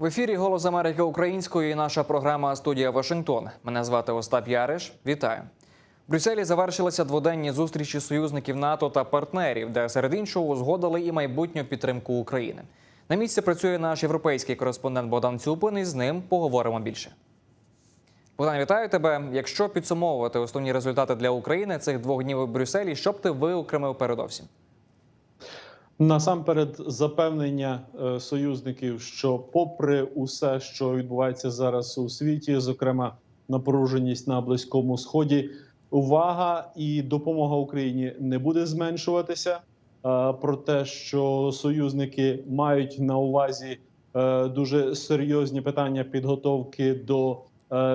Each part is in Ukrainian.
В ефірі Голос Америки Української і наша програма Студія Вашингтон. Мене звати Остап Яриш. Вітаю. В Брюсселі завершилися дводенні зустрічі союзників НАТО та партнерів, де серед іншого узгодили і майбутню підтримку України. На місці працює наш європейський кореспондент Богдан Цюпин, і з ним поговоримо більше. Богдан, вітаю тебе. Якщо підсумовувати основні результати для України цих двох днів у Брюсселі, що б ти виокремив передовсім? Насамперед, запевнення е, союзників, що, попри усе, що відбувається зараз у світі, зокрема напруженість на близькому сході, увага і допомога Україні не буде зменшуватися. Е, Про те, що союзники мають на увазі е, дуже серйозні питання підготовки до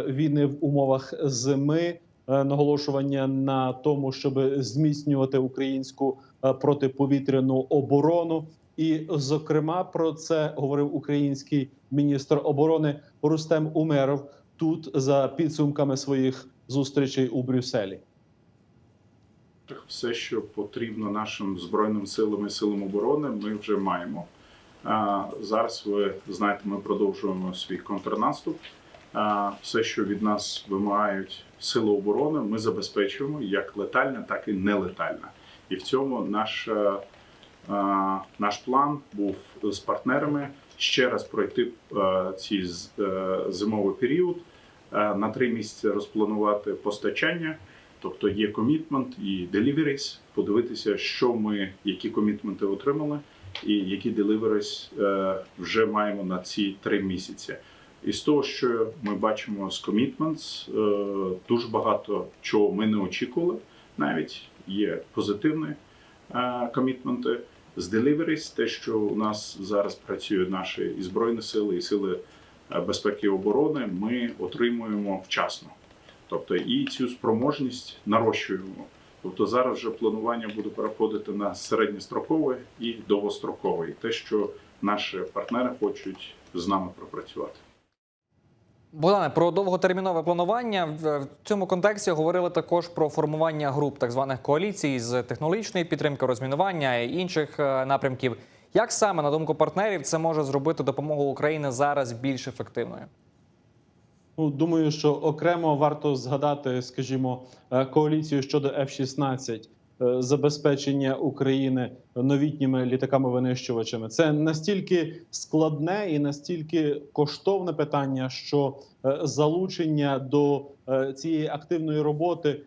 війни в умовах зими, наголошування на тому, щоб зміцнювати українську протиповітряну оборону. І, зокрема, про це говорив український міністр оборони Рустем Умеров тут за підсумками своїх зустрічей у Брюсселі. все, що потрібно нашим збройним силам і силам оборони, ми вже маємо. Зараз ви знаєте, ми продовжуємо свій контрнаступ. А, Все, що від нас вимагають сили оборони, ми забезпечуємо як летальне, так і нелетальне. І в цьому наш, е, наш план був з партнерами ще раз пройти е, е, зимовий період, е, на три місяці розпланувати постачання. Тобто є комітмент і deliveries, подивитися, що ми, які комітменти отримали, і які deliveries е, вже маємо на ці три місяці. І з того, що ми бачимо з commitments, е, дуже багато чого ми не очікували. Навіть є позитивні е, комітменти. З deliveries, те, що у нас зараз працюють наші і збройні сили, і сили е, безпеки і оборони, ми отримуємо вчасно. Тобто і цю спроможність нарощуємо. Тобто зараз вже планування буде переходити на середньострокове і довгострокове, і те, що наші партнери хочуть з нами пропрацювати. Богдане, про довготермінове планування в цьому контексті говорили також про формування груп так званих коаліцій з технологічної підтримки, розмінування і інших е, напрямків. Як саме на думку партнерів це може зробити допомогу України зараз більш ефективною? Ну, думаю, що окремо варто згадати, скажімо, е, коаліцію щодо F-16, е, забезпечення України новітніми літаками-винищувачами. Це настільки складне і настільки коштовне питання, що е, залучення до е, цієї активної роботи, е,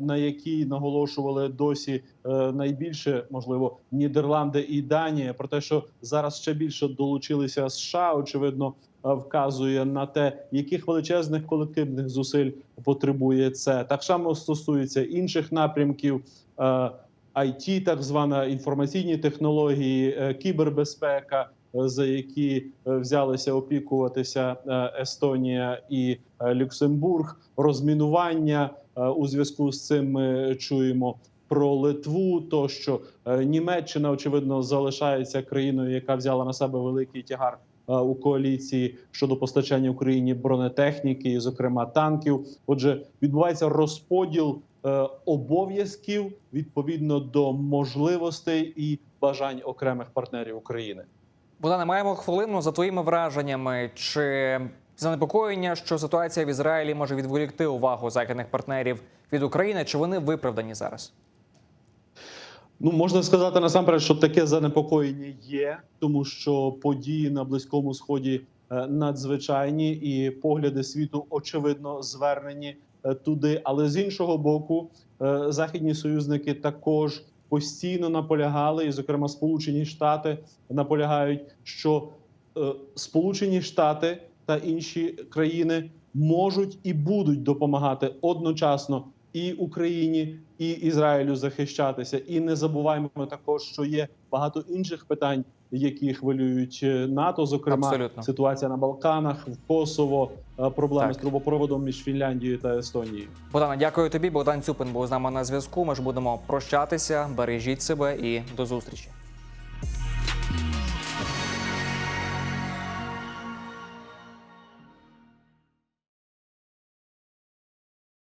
на якій наголошували досі е, найбільше, можливо, Нідерланди і Данія, про те, що зараз ще більше долучилися США, очевидно, е, вказує на те, яких величезних колективних зусиль потребує це. Так само стосується інших напрямків. е, IT, так звана інформаційні технології, е, кібербезпека, е, за які е, взялися опікуватися е, Естонія і е, Люксембург, розмінування е, у зв'язку з цим ми чуємо. Про Литву, то що е, Німеччина очевидно залишається країною, яка взяла на себе великий тягар е, у коаліції щодо постачання Україні бронетехніки, і, зокрема танків. Отже, відбувається розподіл е, обов'язків відповідно до можливостей і бажань окремих партнерів України. Богдане, маємо хвилину за твоїми враженнями. Чи занепокоєння, що ситуація в Ізраїлі може відволікти увагу західних партнерів від України? Чи вони виправдані зараз? Ну можна сказати насамперед, що таке занепокоєння є, тому що події на близькому сході е, надзвичайні, і погляди світу очевидно звернені е, туди. Але з іншого боку, е, західні союзники також постійно наполягали, і, зокрема, Сполучені Штати наполягають, що е, Сполучені Штати та інші країни можуть і будуть допомагати одночасно і Україні, і Ізраїлю захищатися. І не забуваємо також, що є багато інших питань, які хвилюють е, НАТО, зокрема Абсолютно. ситуація на Балканах, в Косово, е, проблеми Так. з трубопроводом між Фінляндією та Естонією. Богдана, дякую тобі. Богдан Цюпин був з нами на зв'язку. Ми ж будемо прощатися. Бережіть себе і до зустрічі.